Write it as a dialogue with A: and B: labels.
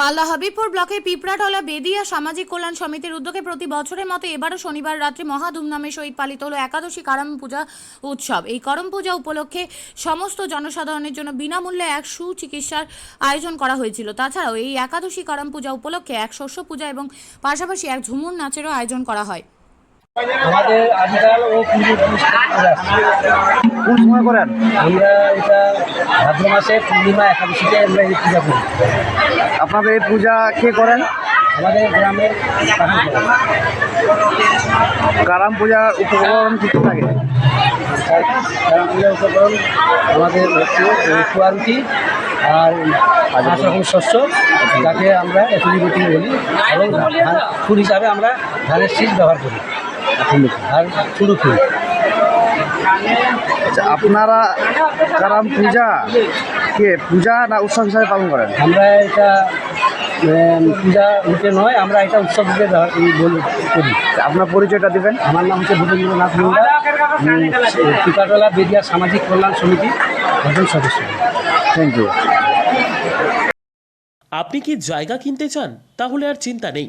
A: মালদা হাবিবপুর ব্লকের পিপড়াটলা বেদিয়া সামাজিক কল্যাণ সমিতির উদ্যোগে প্রতি বছরের মতো এবারও শনিবার রাত্রে মহা ধুমধামের সহিত পালিত হল একাদশী কারম পূজা উৎসব। এই করম পূজা উপলক্ষে সমস্ত জনসাধারণের জন্য বিনামূল্যে এক সুচিকিৎসার আয়োজন করা হয়েছিল। তাছাড়াও এই একাদশী করম পূজা উপলক্ষে এক শস্য পূজা এবং পাশাপাশি এক ঝুমুর নাচেরও আয়োজন করা হয়।
B: আমাদের আজকাল ও পুজো
C: কোন সময় করেন?
B: আমরা এটা ভাদ্র মাসে পূর্ণিমা একাদশীতে আমরা এই পূজা করি।
C: আপনাদের এই পূজা কে করেন?
B: আমাদের গ্রামের
C: কারাম পূজার উপকরণ কি কি থাকে?
B: পূজার উপকরণ আমাদের হচ্ছে কুয়ারুটি আর পাঁচ রকম শস্য যাকে আমরা একুলিবটি বলি। এবং ফুল হিসাবে আমরা ধানের শীষ ব্যবহার করি। আর চুরু ফুল
C: আচ্ছা আপনারা কারাম পূজা? কে পূজা না উৎসব হিসাবে পালন করেন?
B: আমরা এটা পূজা রূপে নয় আমরা এটা উৎসব রূপে করি
C: আপনার পরিচয়টা দেবেন।
B: আমার নাম হচ্ছে ভূপেন্দ্রনাথ মুন্ডা টিকাটলা বেদিয়া সামাজিক কল্যাণ সমিতি একজন সদস্য।
C: থ্যাংক ইউ
D: আপনি কি জায়গা কিনতে চান? তাহলে আর চিন্তা নেই।